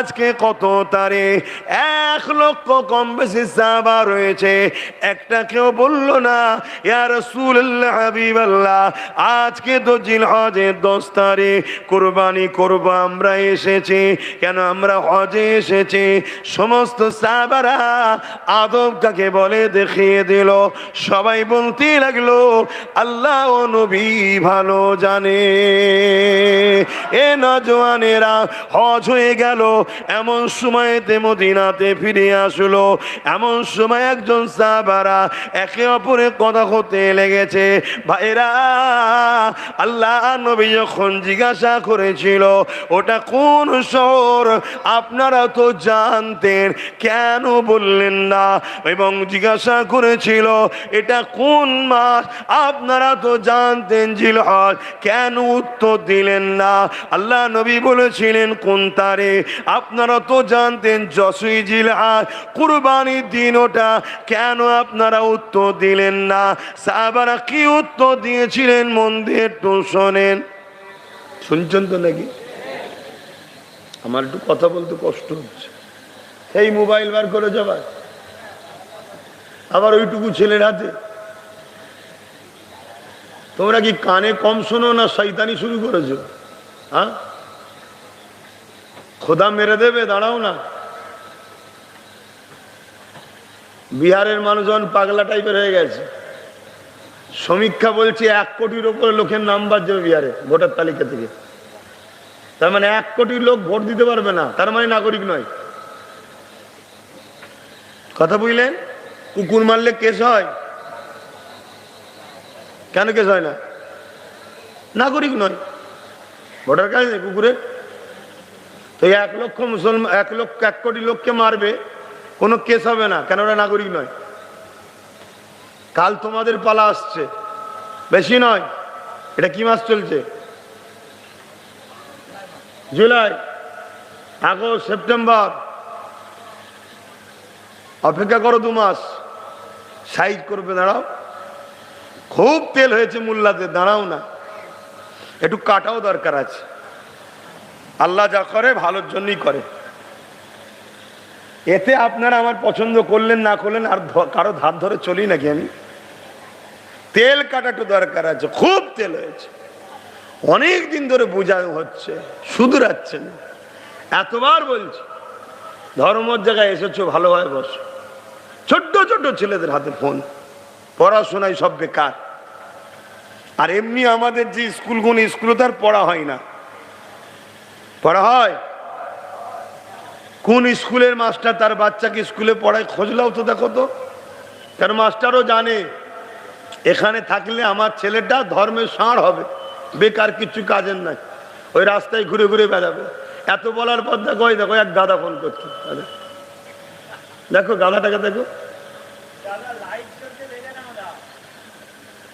আজকে কত তারে? এক লক্ষ কম বেশি সাহাবা রয়েছে। একটা কেউ বলল না, ইয়া রাসূলুল্লাহ, হাবিবাল্লাহ, আজকে তো জিলহজের দশ তারিখ কোরবানি করব, আমরা এসেছি। কেন আমরা হজে এসেছি? সমস্ত সাহাবারা আদবটাকে বলে দেখিয়ে দিল। সবাই বলতে লাগল আল্লাহ নবী ভালো জানে। এ নজওয়ানেরা হজ হয়ে গেল এমন সময়তে মদিনাতে ফিরে আসলো। এমন সময় একজন সাহাবারা একে অপরে কথা হতে লেগেছে। ভাইরা আল্লাহ নবী যখন জিজ্ঞাসা করেছিল, ওটা কোন শহর? আপনারা তো জানতেন। কেন বললেন না? এবং জিজ্ঞাসা করেছিল, এটা কোন মাস আপনারা তো জানতেন জিলহজ। কেন উত্তর দিলেন না? আল্লাহ নবী বলেছিলেন, কোন তারে? আপনারা তো জানতেন যশই জিলহজ কুরবানির দিন ওটা, কেন আপনারা উত্তর দিলেন না? সাহাবারা কি উত্তর দিয়েছিলেন মন্দির একটু শোনেন। শুনছেন তো নাকি? আমার একটু কথা বলতে কষ্ট হচ্ছে। এই মোবাইল বার করে যাবার আবার ওইটুকু ছেলের হাতে। তোমরা কি কানে কম শোনো না শৈতানি শুরু করেছ? হ্যাঁ? খোদা মেরে দেবে, দাঁড়াও না। বিহারের মানুষজন পাগলা টাইপের হয়ে গেছে। সমীক্ষা বলছে এক কোটির ওপরে লোকের নাম বাজবে বিহারে, ভোটার তালিকা থেকে। তার মানে এক কোটি লোক ভোট দিতে পারবে না, তার মানে নাগরিক নয়। কথা বুঝলেন? কুকুর মারলে কেস হয়? কেন কেস হয় না? নাগরিক নয়। ভোটার কাজ নেই কুকুরের? তো এক লক্ষ মুসলমান, এক লক্ষ, এক কোটি লোককে মারবে, কোনো কেস হবে না, কেন ওরা নাগরিক নয়? কাল তোমাদের পালা আসছে। বেশি নয়, এটা কি মাস চলছে? July, August, September. অপেক্ষা করো দু মাস। সাইজ করবে, দাঁড়াও। খুব তেল হয়েছে মোল্লাতে দাঁড়াও না। একটু কাটাও দরকার আছে। আল্লাহ যা করে, ভালোর জন্যই করে। এতে আপনারা আমার পছন্দ করলেন, না করলেন, আর কারও ধার ধরে চলি নাকি আমি? তেল কাটাটো দরকার আছে, খুব তেল হয়েছে। অনেক দিন ধরে বোঝানো হচ্ছে শুধরাচ্ছেন এতবার বলছি, ধর্মর জায়গায় এসেছ, ভালোভাবে বসো। ছোট্ট ছোট্ট ছেলেদের হাতে ফোন, পড়াশোনায় সব বেকার। আর এমনি আমাদের যে স্কুলগুলো, স্কুলে তো আর পড়া হয় না। পড়া হয়? কোন স্কুলের মাস্টার তার বাচ্চাকে স্কুলে পড়ায় খোঁজলাও তো দেখো তো। কারণ মাস্টারও জানে, এখানে থাকলে আমার ছেলেটা ধর্মের ষাঁড় হবে, বেকার কিছু কাজের নাই, ওই রাস্তায় ঘুরে ঘুরে বেড়াবে। এত বলার পর দেখো, ওই দেখো, এক গাদা ফোন করছে। দেখো গাধাটাকে দেখো।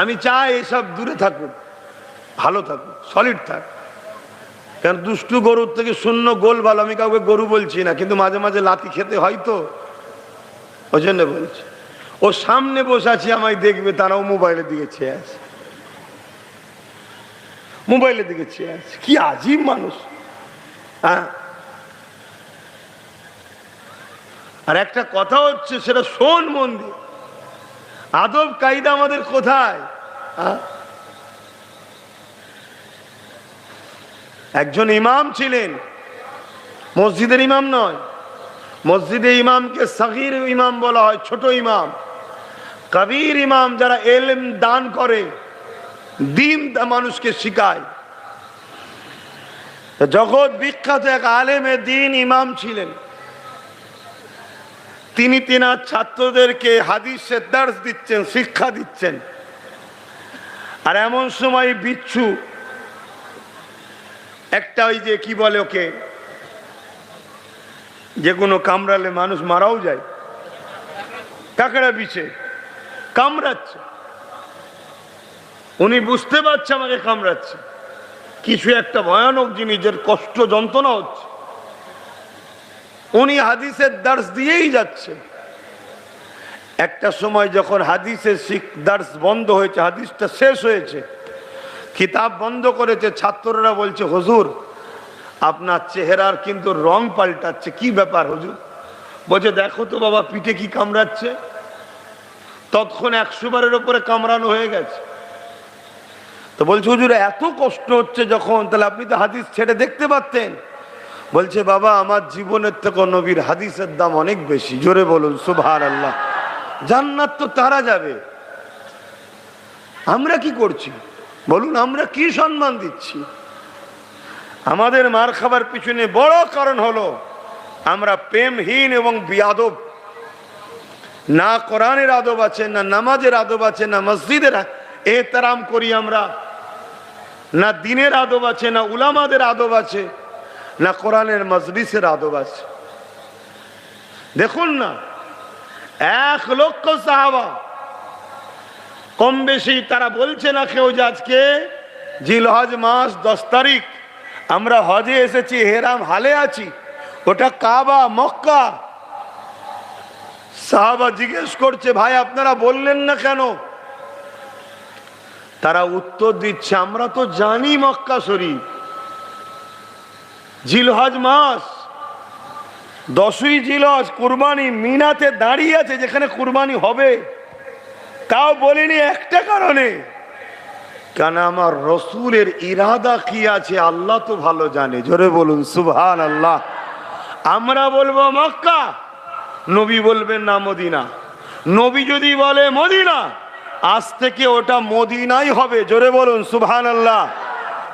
আমি চাই এসব দূরে থাকুক, ভালো থাকুক সলিড থাক। কারণ দুষ্টু গরুর থেকে শূন্য গোল ভালো, আমি কাউকে গরু বলছি না, কিন্তু মাঝে মাঝে লাতি খেতে হয় তো। ওই জন্য বলছি। ও সামনে বসে আছি, আমায় দেখবে, তারাও মোবাইলের দিকে চেয়ে আছে। মোবাইলের দিকে চেয়ে আছে। কি আজীব মানুষ। হ্যাঁ? আর একটা কথা হচ্ছে, সেটা শোন মন্দির আদব কায়দা আমাদের কোথায়? হ্যাঁ? একজন ইমাম ছিলেন। মসজিদের ইমাম নয়। মসজিদে ইমামকে সাগির ইমাম বলা হয়, ছোট ইমাম। কবির ইমাম যারা এলেম দান করে, দিন মানুষকে শিখায়। জগৎ বিখ্যাত এক আলেমে দিন ইমাম ছিলেন। তিনি তিনার ছাত্রদেরকে হাদিসের দার্স দিচ্ছেন, শিক্ষা দিচ্ছেন। আর এমন সময় বিচ্ছু একটা ওই যে কি বলে ওকে? যে কোনো কামড়ালে মানুষ মারাও যায়। কাকড়া বিছে, কামড়াচ্ছে। উনি বুঝতে পারছে আমাকে কামড়াচ্ছে। কিছু একটা ভয়ানক জিনিস জিনিসের কষ্ট যন্ত্রণা হচ্ছে। উনি হাদিসের দার্স দিয়েই যাচ্ছে। একটা সময় যখন হাদিসের শিখ দার্স বন্ধ হয়েছে, হাদিসটা শেষ হয়েছে কিতাব বন্ধ করেছে, ছাত্ররা বলছে, হুজুর, আপনার চেহারার কিন্তু রং পাল্টাচ্ছে। কি ব্যাপার হুজুর? বলছে, দেখো তো বাবা, পিঠে কি কামড়াচ্ছে? তৎক্ষণ একশো বারের ওপরে কামড়ানো হয়ে গেছে। তো বলছে, হুজুর, এত কষ্ট হচ্ছে যখন? তাহলে আপনি তো হাদিস ছেড়ে দেখতে পারতেন। বলছে, বাবা, আমার জীবনের থেকে নবীর হাদিসের দাম অনেক বেশি। জোরে বলুন সুভার আল্লাহ জান্নাত তো তারা যাবে। আমরা কি করছি? বলুন, আমরা কি সম্মান দিচ্ছি? আমাদের মার খাবার পিছনে বড় কারণ হলো, আমরা প্রেমহীন এবং বিয়াদব। না কোরআনের আদব আছে, না নামাজের আদব আছে, না মসজিদের এহতারাম করি আমরা। না দিনের আদব আছে, না উলামাদের আদব আছে, না কোরআনের মজলিসের আদব আছে। দেখুন না, এক লক্ষ সাহাবা কম বেশি তারা বলছে না কেউ যে আজকে জিলহজ মাস দশ তারিখ। আমরা হজে এসেছি, হেরাম হালে আছি। ওটা কাবা, মক্কা। সাহাবা জিজ্ঞেস করছে, ভাই, আপনারা বললেন না কেন? তারা উত্তর দিচ্ছে, আমরা তো জানি মক্কা শরীফ। জিলহজ মাস, দশই জিলহজ, কুরবানি, মিনাতে দাঁড়িয়ে আছে, যেখানে কুরবানি হবে। তাও বলিনি একটা কারণে। কেন আমার রসুলের ইরাদা কি আছে আল্লাহ তো ভালো জানে। জোরে বলুন সুভান আল্লাহ আমরা বলব মক্কা। নবী বলবেন না মদিনা। নবী যদি বলে মদিনা, আজ থেকে ওটা মদিনাই হবে। জোরে বলুন সুভান আল্লাহ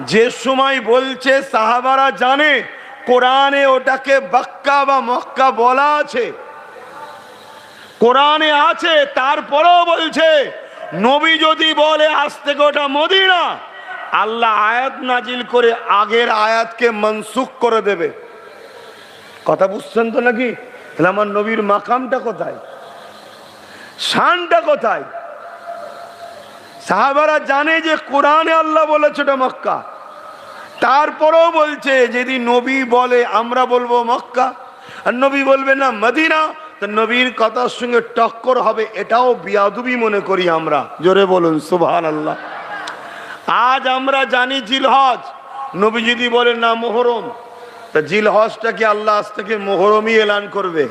যে সময় বলছে, সাহাবারা জানে, কোরআনে ওটাকে বাক্কা বা মক্কা বলা আছে। কোরআনে আছে, তারপরেও বলছে, নবী যদি বলে, আজ থেকে ওটা মদিনা আল্লাহ আয়াত নাজিল করে আগের আয়াতকে মনসুখ করে দেবে। কথা বুঝছেন তো নাকি? তাহলে আমার নবীর মাকামটা কোথায়? শানটা কোথায়? সাহাবারা জানে যে কোরআনে আল্লাহ বলেছে ওটা মক্কা। তারপরেও বলছে, যদি নবী বলে, আমরা বলব মক্কা। আর নবী বলবে, না, মদিনা। তা নবীর কথার সঙ্গে টক্কর হবে, এটাও বিয়াদুবি মনে করি আমরা। জোরে বলুন সুবহান আল্লাহ আজ আমরা জানি জিলহজ। নবী যদি বলে না, মোহরম। তা জিলহজটাকে আল্লাহ আজ থেকে মোহরমই এলান করবে?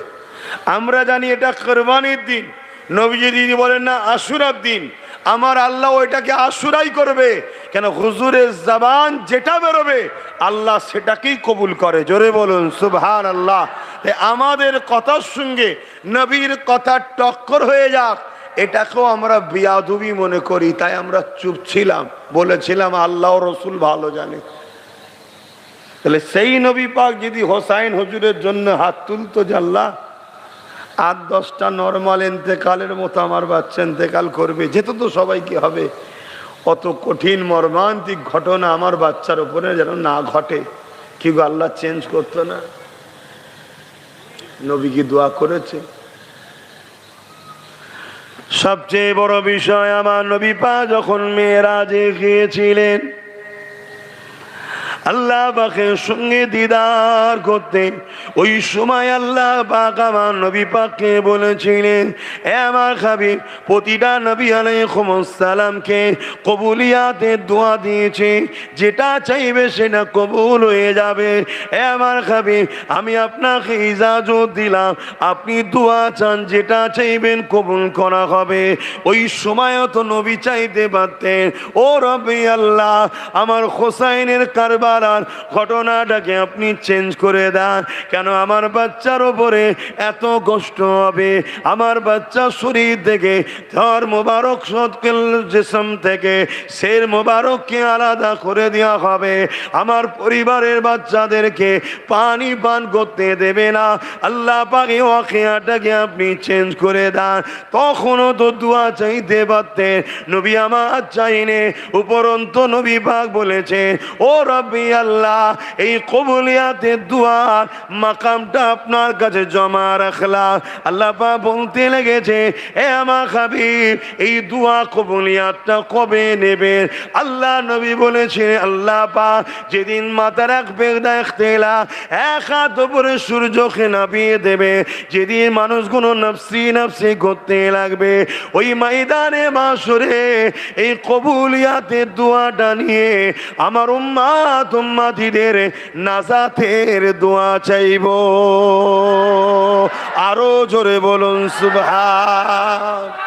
আমরা জানি এটা কোরবানির দিন। নবী যদি বলেন, না, আশুরার দিন। আমার আল্লাহ ওইটাকে আশুরাই করবে। কেন হুজুরের জবান যেটা বেরোবে, আল্লাহ সেটাকেই কবুল করে। জোরে বলুন সুবহান আল্লাহ আমাদের কথার সঙ্গে নবীর কথা টক্কর হয়ে যাক। এটাকেও আমরা বিয়াদুবি মনে করি, তাই আমরা চুপ ছিলাম। বলেছিলাম, আল্লাহ রসুল ভালো জানে। তাহলে সেই নবী পাক যদি হোসাইন হুজুরের জন্য হাত তুলতো জাল্লা আট দশটা নর্মাল এন্তেকালের মতো আমার বাচ্চা এন্তেকাল করবে যেত তো সবাইকে হবে। অত কঠিন মর্মান্তিক ঘটনা আমার বাচ্চার উপরে যেন না ঘটে। কি আল্লাহ চেঞ্জ করতো না? নবী কি দোয়া করেছে। সবচেয়ে বড় বিষয়, আমার নবী পা যখন মেয়েরাজে গিয়েছিলেন আল্লাহ পাকের সঙ্গে দিদার করতে। ওই সময় আল্লাহ পাক আমার নবী পাককে বলেছিলেন, এ আমার খাবি। প্রতিটা নবী আলাইকুমসালামকে কবুলিয়াতে দোয়া দিয়েছে, যেটা চাইবে সেটা কবুল হয়ে যাবে। এ আমার খাবি, আমি আপনাকে ইজাজত দিলাম, আপনি দোয়া চান, যেটা চাইবেন কবুল করা হবে। ওই সময়ও তো নবী চাইতে পারতেন, ও রবি আল্লাহ, আমার হোসাইনের কারবার আর ঘটনাটাকে আপনি চেঞ্জ করে দেন। কেন আমার বাচ্চার ওপরে এত কষ্ট হবে? আমার বাচ্চা শরীর থেকে ধর মোবারক সৎকেল জেসম থেকে শের মোবারককে আলাদা করে দেওয়া হবে। আমার পরিবারের বাচ্চাদেরকে পানি পান করতে দেবে না। আল্লাহ পাকে ওয়াকিয়াটাকে আপনি চেঞ্জ করে দেন। তখনও তো দোয়া চাইতে পারতেন। নবী আমার চাইনে উপরন্ত নবী পাক বলেছে, ও রব্বি আল্লাহ, এই কবুলিয়াতের দুয়ার, মাকামটা আপনার কাছে জমা রাখলাম। আল্লাহ পা বলতে লেগেছে, এ আমার হাবিব, এই দুয়া কবুলিয়াতটা কবে নেবেন? আল্লাহ নবী বলেছে আল্লাহ পা যেদিন মাথা রাখবে দেখতেলা এক হাত উপরে সূর্যকে নামিয়ে দেবে। যেদিন মানুষগুলো নফসি নফসি করতে লাগবে, ওই ময়দানে মাসরে এই কবুলিয়াতের দোয়াটা নিয়ে আমার উম্মাত উম্মাতিদের নাজাতের দোয়া চাইব। আরও জোরে বলুন, সুবহান।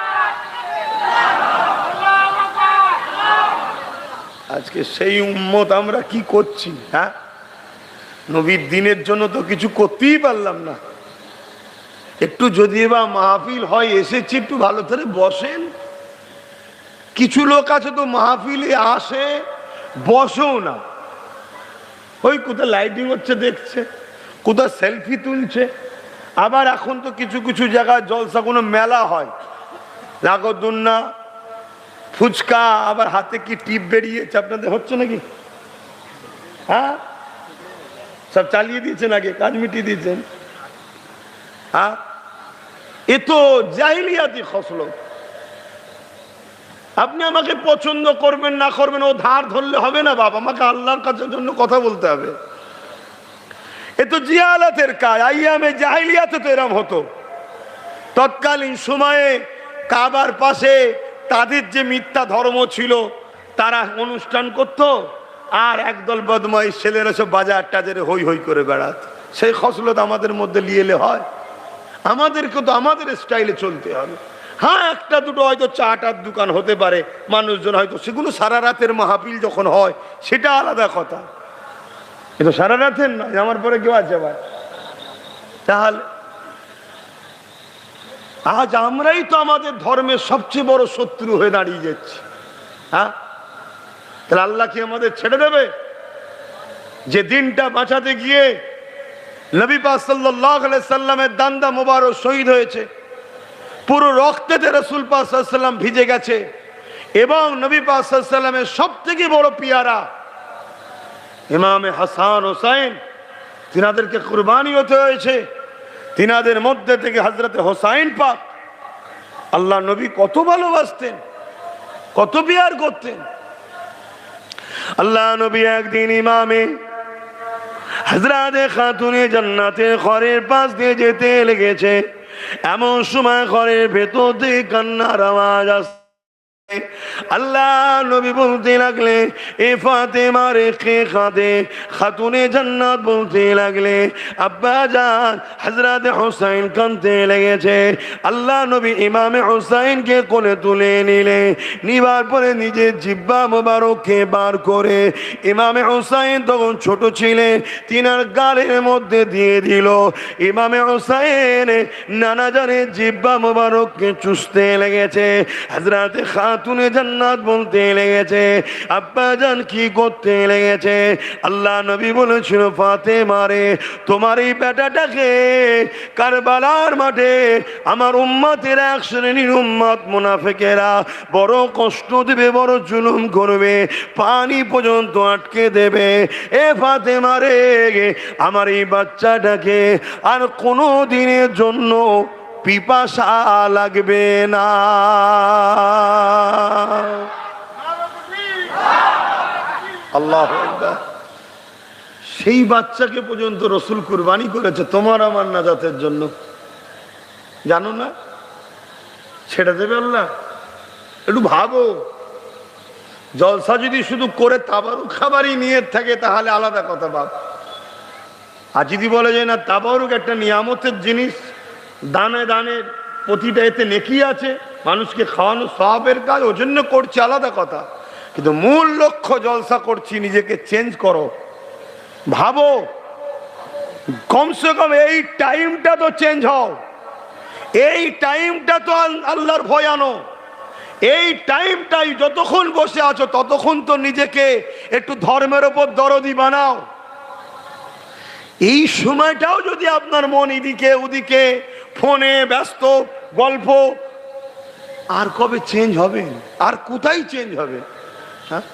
আজকে সেই উম্মত আমরা কি করছি হ্যাঁ? নবীর দিনের জন্য তো কিছু করতেই পারলাম না। একটু যদি বা মাহফিল হয়, এসেছি, একটু ভালো করে বসেন। কিছু লোক আছে তো মাহফিলে আসে, বসেও না। ওই কোথায় লাইটিং হচ্ছে, দেখছে কোথায় সেলফি তুলছে। আবার এখন তো কিছু কিছু জায়গায় জলসা কোনো মেলা হয়। লাগদুন্না ফুচকা, আবার হাতে কি টিপ বেরিয়েছে, আপনাদের হচ্ছে নাকি? হ্যাঁ? সব চালিয়ে দিয়েছেন আগে কাজ মিটিয়ে দিয়েছেন। হ্যাঁ? এ তো জাহিলিয়াতি খসলো। আপনি আমাকে পছন্দ করবেন, না করবেন, ও ধার ধরলে হবে না বাবা আমাকে আল্লাহর কাছে জন্য কথা বলতে হবে। এ তো জিয়ালাতের কাজ, আইয়ামে জাহিলিয়াতে তো এরম হতো। তৎকালীন সময়ে কাবার পাশে তাদের যে মিথ্যা ধর্ম ছিল, তারা অনুষ্ঠান করত, আর একদল বদমাই ছেলেরা সব বাজার টাজারে হই হই করে বেড়াত। সেই খসলত আমাদের মধ্যে নিয়ে এলে হয়। আমাদেরকে তো আমাদের স্টাইলে চলতে হবে। হ্যাঁ একটা দুটো হয়তো চাটার দোকান হতে পারে। মানুষজন হয়তো, সেগুলো সারা রাতের মাহাপিল যখন হয়, সেটা আলাদা কথা। কিন্তু সারা রাতের নয়, আমার পরে কেউ আছে ভাই তাহলে, আজ আমরাই তো আমাদের ধর্মের সবচেয়ে বড় শত্রু হয়ে দাঁড়িয়ে যাচ্ছি। হ্যাঁ? তাহলে আল্লাহ কি আমাদের ছেড়ে দেবে? যে দিনটা বাঁচাতে গিয়ে নবী আলাইহি সাল্লামের দান্দা মোবারক শহীদ হয়েছে পুরো রক্তেতে রসুল সাল্লাম ভিজে গেছে। এবং নবী আলাইহি সব থেকে বড় পিয়ারা ইমামে হাসান হোসাইন, তিনাদেরকে কুরবানি হতে হয়েছে। তিনাদের মধ্যে থেকে হজরতে হোসাইন পাক, আল্লাহ নবী কত ভালোবাসতেন, কত বিয়ার করতেন। আল্লাহ নবী একদিন ইমামে হজরাতে খাতুনে জান্নাতের ঘরের পাশ দিয়ে যেতে লেগেছে। এমন সময় ঘরের ভেতর দিয়ে কান্নার আওয়াজ আসছে। আল্লাহ নবী বলতে লাগলে, এ খাতুনে জান্নাত বলতে লাগলে, আব্বা যান হজরত হোসাইন কানতে লেগেছে। আল্লাহ নবী ইমামে হোসাইনকে কোলে তুলে নিলে, নিবার পরে নিজের জিব্বা মোবারককে বার করে ইমামে হোসাইন তখন ছোট ছিলেন তিনার গালের মধ্যে দিয়ে দিল। ইমামে হোসাইন নানা জানের জিব্বা মোবারককে চুষতে লেগেছে। হজরতে খাতুনে জান্নাত বলতে লেগেছে। আব্বা জান কি করতে লেগেছে? আল্লাহ নবী বলেছিল ফাতে মারে তোমার এই বেটাটাকে কারবালার মাঠে আমার উম্মাতের এক শ্রেণির উম্মাত মুনাফেকেরা বড় কষ্ট দেবে, বড় জুলুম করবে, পানি পর্যন্ত আটকে দেবে। এ ফাতে মারে আমার এই বাচ্চাটাকে আর কোনো দিনের জন্য পিপাসা লাগবে না। আল্লাহ সেই বাচ্চাকে পর্যন্ত রসুল কুরবানি করেছে তোমার আমার নাজাতের জন্য। জানো না? ছেড়ে দেবে আল্লাহ। একটু ভাবো। জলসা যদি শুধু করে তাবারু খাবারই নিয়ে থাকে, তাহলে আলাদা কথা ভাব। আর যদি বলে যায় না, তাবারুক একটা নিয়ামতের জিনিস দানে দানে প্রতিটা এতে নেকি আছে, মানুষকে খাওয়ানো সবের কাজ ওই জন্য করছে আলাদা কথা। কিন্তু মূল লক্ষ্য জলসা করছি, নিজেকে চেঞ্জ করো। ভাবো, কমসে কম এই টাইমটা তো চেঞ্জ হও। এই টাইমটা তো আল- আল্লাহর ভয় আনো। এই টাইমটাই যতক্ষণ বসে আছো, ততক্ষণ তো নিজেকে একটু ধর্মের ওপর দরদি বানাও। এই সময়টাও যদি আপনার মন এদিকে ওদিকে ফোনে ব্যস্ত গল্প। আর কবে চেঞ্জ হবে? আর কোথায় চেঞ্জ হবে? হ্যাঁ?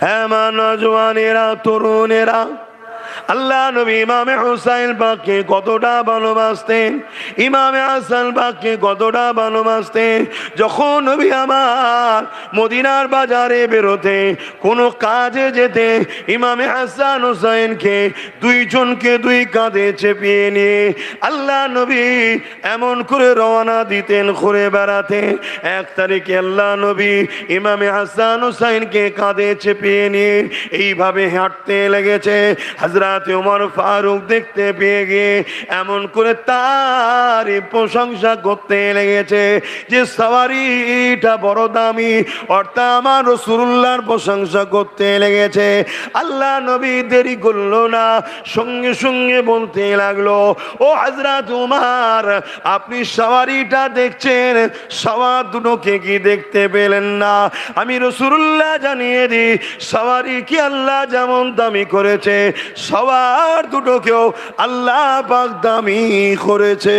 হ্যাঁ মা নজওয়ানেরা তরুণেরা আল্লাহ নবী ইমামে হুসাইন পাককে কতটা ভালোবাসতেন। ইমামে হাসান পাককে কতটা ভালোবাসতেন। যখন নবী আমার মদিনার বাজারে বেরোতে কোনো কাজে যেতে ইমামে হাসান হুসাইনকে দুইজনকে দুই কাঁধে চেপিয়ে নিয়ে আল্লাহ নবী এমন করে রওনা দিতেন ঘুরে বেড়াতে। এক তারিখে আল্লাহ নবী ইমামে হাসান হুসাইনকে কাঁধে চেপিয়ে নিয়ে এইভাবে হাঁটতে লেগেছে। হজরত উমর ফারুক দেখতে পেয়ে গিয়ে এমন করে তার প্রশংসা করতে লেগেছে যে সাওয়ারিটা বড় দামি, অর্থাৎ আমার রসুল্লাহর প্রশংসা করতে লেগেছে। আল্লাহ নবী দেরি করল না, সঙ্গে সঙ্গে বলতে লাগল, ও হজরত উমার, আপনি সাওয়ারিটা দেখছেন? সওয়ার দুটোকে কি দেখতে পেলেন না? আমি রসুল্লাহ জানিয়ে দিই, সওয়ারি কি আল্লাহ যেমন দামি করেছে সবার দুটোকেও আল্লাহ পাক দামি করেছে।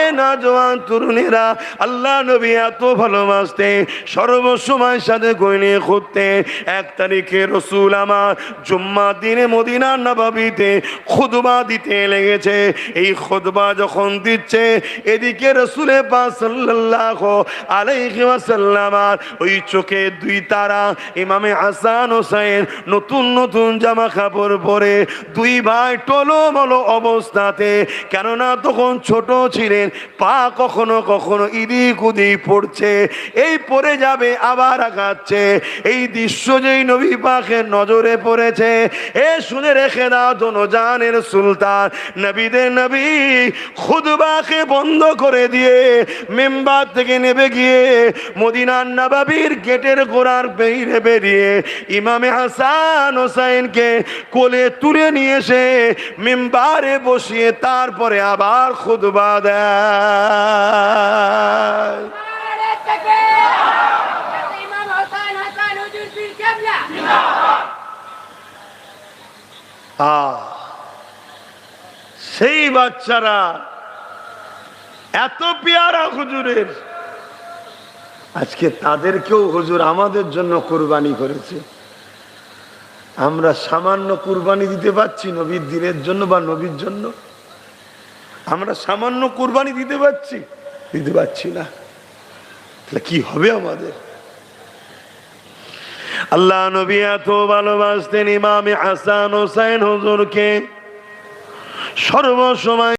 এ না জওয়ান তরুণেরা, আল্লাহ নবী এত ভালোবাসতে সর্বসময় সাথে কই নিয়ে ঘুরতে এক তারিখে রসুল আমার জুম্মা দিনে মদিনার নবাবিতে খুদবা দিতে লেগেছে। এই খুদবা যখন দিচ্ছে, এদিকে রসুলে পা সাল্লাহ আলাইহি ওয়াসাল্লাম আর ওই চোখে দুই তারা, ইমামে হাসান হোসেন নতুন নতুন জামা কাপড় পরে দুই ভাই টলোমলো অবস্থাতে, কেননা তখন ছোট ছিলেন, পা কখনো কখনো ইদিক উদিক পড়ছে, এই পড়ে যাবে, আবার আগাচ্ছে। এই দৃশ্য যেই নবী পাখের নজরে পড়েছে, এ শুনে রেখে দাও দোনো জানের সুলতান। নবীদের নবী খুদবাকে বন্ধ করে দিয়ে মেম্বার থেকে নেবে গিয়ে মদিনার নবাবির গেটের গোড়ার বেরিয়ে বেরিয়ে ইমামে হাসান হোসাইনকে কোলে তুলে নিয়ে মেম্বারে বসিয়ে তারপরে আবার খুদবা দেয়। সেই বাচ্চারা এত পেয়ারা হুজুরের। আজকে তাদেরকেও হুজুর আমাদের জন্য কোরবানি করেছে। আমরা সামান্য কুরবানি দিতে পারছি নবীর দিনের জন্য বা নবীর জন্য। আমরা সামান্য কুরবানি দিতে পারছি দিতে পারছি না। তাহলে কি হবে আমাদের? আল্লাহ নবী এত ভালোবাসতেন ইমামে হাসান হোসেন হজুরকে। সর্বসময়